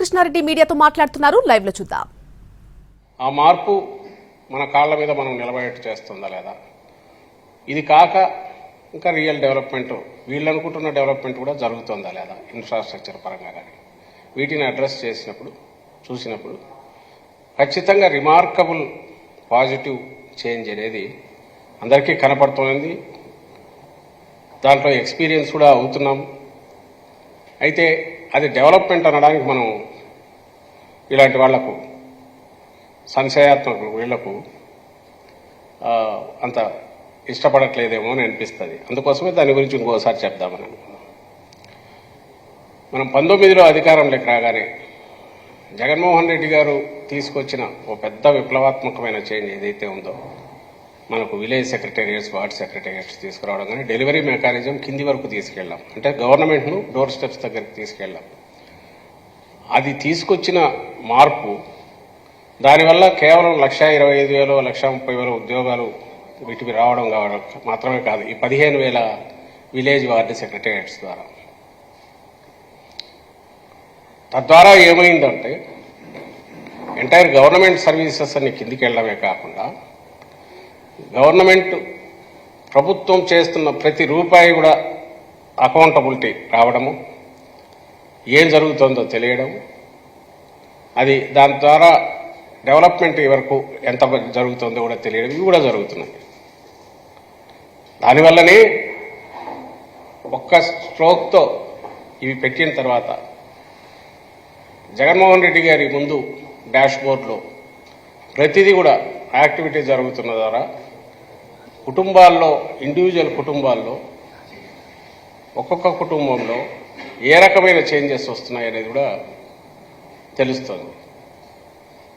కృష్ణారెడ్డి మీడియాతో మాట్లాడుతున్నారు. లైవ్లో చూద్దాం. ఆ మార్పు మన కాళ్ళ మీద మనం నిలబడేట్టు చేస్తుందా లేదా? ఇది కాక ఇంకా రియల్ డెవలప్మెంట్ వీళ్ళు అనుకుంటున్న డెవలప్మెంట్ కూడా జరుగుతుందా లేదా? ఇన్ఫ్రాస్ట్రక్చర్ పరంగా కానీ. వీటిని అడ్రస్ చేసినప్పుడు చూసినప్పుడు ఖచ్చితంగా రిమార్కబుల్ పాజిటివ్ చేంజ్ అనేది అందరికీ కనపడుతోంది. దాంట్లో ఎక్స్పీరియన్స్ కూడా అవుతున్నాం. అయితే అది డెవలప్మెంట్ అనడానికి మనం ఇలాంటి వాళ్ళకు సంశయాత్మకులు వీళ్ళకు అంత ఇష్టపడట్లేదేమో అని అనిపిస్తుంది. అందుకోసమే దాని గురించి ఇంకోసారి చెప్దామని అనుకున్నాం మనం పంతొమ్మిదిలో అధికారంలోకి రాగానే జగన్మోహన్ రెడ్డి గారు తీసుకొచ్చిన ఓ పెద్ద విప్లవాత్మకమైన చేంజ్ ఏదైతే ఉందో మనకు విలేజ్ సెక్రటేరియట్స్ వార్డ్ సెక్రటేరియట్స్ తీసుకురావడం కానీ డెలివరీ మెకానిజం కింది వరకు తీసుకెళ్ళాం అంటే గవర్నమెంట్ను డోర్ స్టెప్స్ దగ్గరికి తీసుకెళ్ళాం అది తీసుకొచ్చిన మార్పు దానివల్ల కేవలం లక్ష ఇరవై ఐదు వేలు లక్ష ముప్పై వేల ఉద్యోగాలు వీటికి రావడం కావడం మాత్రమే కాదు ఈ పదిహేను వేల విలేజ్ వార్డు సెక్రటేరియట్స్ ద్వారా. తద్వారా ఏమైందంటే ఎంటైర్ గవర్నమెంట్ సర్వీసెస్ అన్ని కిందికి వెళ్ళడమే కాకుండా గవర్నమెంట్ ప్రభుత్వం చేస్తున్న ప్రతి రూపాయి కూడా అకౌంటబిలిటీ రావడము ఏం జరుగుతుందో తెలియడం. అది దాని ద్వారా డెవలప్మెంట్ వరకు ఎంత జరుగుతుందో కూడా తెలియడం. ఇవి కూడా జరుగుతున్నాయి. దానివల్లనే ఒక్క స్ట్రోక్తో ఇవి పెట్టిన తర్వాత జగన్మోహన్ రెడ్డి గారి ముందు డాష్ బోర్డ్లో ప్రతిదీ కూడా యాక్టివిటీ జరుగుతున్న ద్వారా కుటుంబాల్లో ఇండివిజువల్ కుటుంబాల్లో ఒక్కొక్క కుటుంబంలో ఏ రకమైన చేంజెస్ వస్తున్నాయి అనేది కూడా తెలుస్తుంది.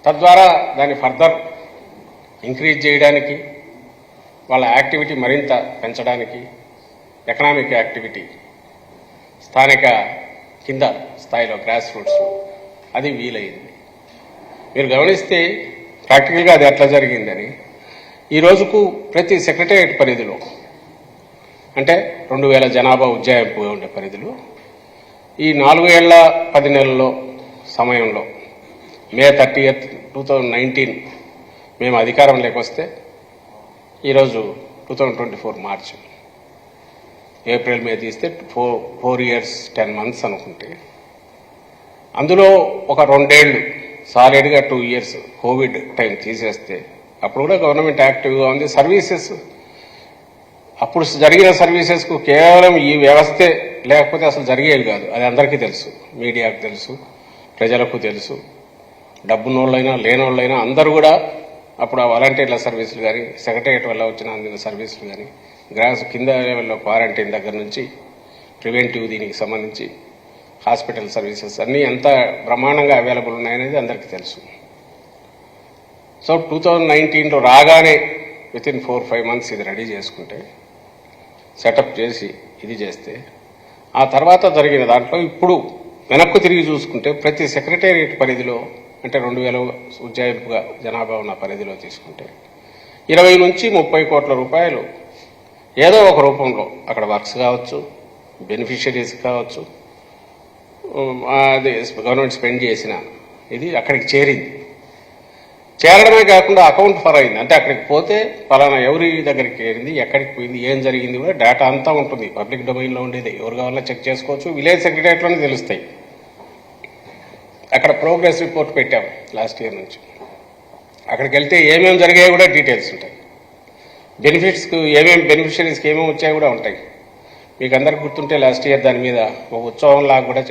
తద్వారా దాన్ని ఫర్దర్ ఇంక్రీజ్ చేయడానికి వాళ్ళ యాక్టివిటీ మరింత పెంచడానికి ఎకనామిక్ యాక్టివిటీ స్థానిక కింద స్థాయిలో గ్రాస్ రూట్స్ అది వీలైంది. మీరు గమనిస్తే ప్రాక్టికల్గా అది ఎట్లా జరిగిందని. ఈ రోజుకు ప్రతి సెక్రటేరియట్ పరిధిలో అంటే రెండు వేల జనాభా ఉజ్జాయింపు ఉండే పరిధిలో ఈ నాలుగు ఏళ్ళ పది నెలల్లో సమయంలో May thirty eighth two thousand nineteen మేము అధికారం వస్తే ఈరోజు two thousand twenty four March. April May తీస్తే four four years ten months అనుకుంటే. అందులో ఒక రెండేళ్ళు సాలిడ్గా టూ ఇయర్స్ కోవిడ్ టైం తీసేస్తే అప్పుడు కూడా గవర్నమెంట్ యాక్టివ్గా ఉంది. సర్వీసెస్ అప్పుడు జరిగిన సర్వీసెస్కు కేవలం ఈ వ్యవస్థే లేకపోతే అసలు జరిగేది కాదు. అది అందరికీ తెలుసు. మీడియాకు తెలుసు. ప్రజలకు తెలుసు. డబ్బునోళ్ళైనా లేనోళ్ళైనా అందరూ కూడా అప్పుడు ఆ వాలంటీర్ల సర్వీసులు కానీ సెక్రటరియట్ వల్ల వచ్చిన అందిన సర్వీసులు కానీ గ్రాస్ కింద లెవెల్లో క్వారంటైన్ దగ్గర నుంచి ప్రివెంటివ్ దీనికి సంబంధించి హాస్పిటల్ సర్వీసెస్ అన్నీ ఎంత బ్రహ్మాండంగా అవైలబుల్ ఉన్నాయనేది అందరికీ తెలుసు. సో టూ థౌజండ్ నైన్టీన్లో రాగానే with in four five months ఇది రెడీ చేసుకుంటే సెటప్ చేసి ఇది చేస్తే ఆ తర్వాత జరిగిన దాంట్లో ఇప్పుడు వెనక్కు తిరిగి చూసుకుంటే ప్రతి సెక్రటేరియట్ పరిధిలో అంటే రెండు వేల ఉజ్జాయింపుగా జనాభా ఉన్న పరిధిలో తీసుకుంటే ఇరవై నుంచి ముప్పై కోట్ల రూపాయలు ఏదో ఒక రూపంలో అక్కడ వర్క్స్ కావచ్చు బెనిఫిషరీస్ కావచ్చు అది గవర్నమెంట్ స్పెండ్ చేసిన ఇది అక్కడికి చేరింది. చేరడమే కాకుండా అకౌంట్ ఫర్ అయింది అంటే అక్కడికి పోతే ఫలానా ఎవరి దగ్గరికి చేరింది ఎక్కడికి పోయింది ఏం జరిగింది కూడా డేటా అంతా ఉంటుంది. పబ్లిక్ డొమైన్లో ఉండేది. ఎవరు కావాలో చెక్ చేసుకోవచ్చు. విలేజ్ సెక్రటరీలోనే తెలుస్తాయి. అక్కడ ప్రోగ్రెస్ రిపోర్ట్ పెట్టాం లాస్ట్ ఇయర్ నుంచి. అక్కడికి వెళ్తే ఏమేమి జరిగాయో కూడా డీటెయిల్స్ ఉంటాయి. బెనిఫిట్స్కి ఏమేమి బెనిఫిషరీస్కి ఏమేమి వచ్చాయో కూడా ఉంటాయి. మీకు అందరికి గుర్తుంటే లాస్ట్ ఇయర్ దాని మీద ఒక ఉత్సవం లాగా కూడా